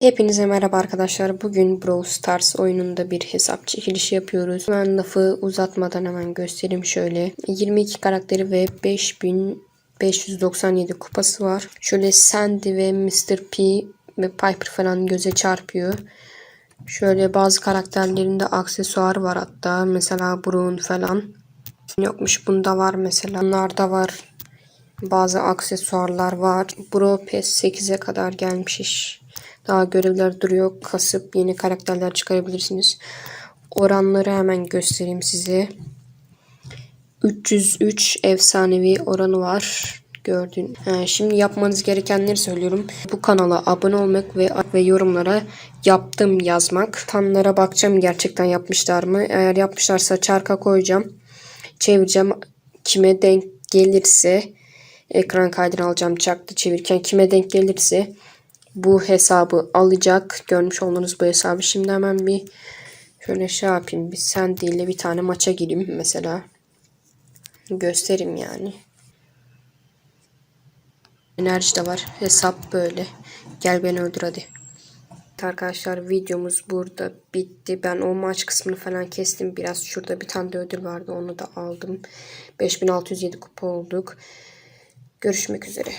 Hepinize merhaba arkadaşlar. Bugün Brawl Stars oyununda bir hesap çekilişi yapıyoruz. Hemen lafı uzatmadan hemen göstereyim şöyle. 22 karakteri ve 5597 kupası var. Şöyle Sandy ve Mr. P ve Piper falan göze çarpıyor. Şöyle bazı karakterlerinde aksesuar var hatta. Mesela Brown falan. Yokmuş bunda var mesela. Bunlarda var. Bazı aksesuarlar var. Bro PES 8'e kadar gelmiş iş. Daha görevler duruyor. Kasıp yeni karakterler çıkarabilirsiniz. Oranları hemen göstereyim size. 303 efsanevi oranı var. Gördün. He, şimdi yapmanız gerekenleri söylüyorum. Bu kanala abone olmak ve ve yorumlara yaptım yazmak. Tanlara bakacağım gerçekten yapmışlar mı? Eğer yapmışlarsa çarka koyacağım. Çevireceğim. Kime denk gelirse ekran kaydını alacağım çaktı çevirirken kime denk gelirse bu hesabı alacak. Görmüş olduğunuz bu hesabı. Şimdi hemen bir şöyle şey yapayım. Bir Sandy ile bir tane maça gireyim mesela. Göstereyim yani. Enerji de var. Hesap böyle. Gel beni öldür hadi. Arkadaşlar videomuz burada bitti. Ben o maç kısmını falan kestim. Biraz şurada bir tane de ödül vardı. Onu da aldım. 5607 kupa olduk. Görüşmek üzere.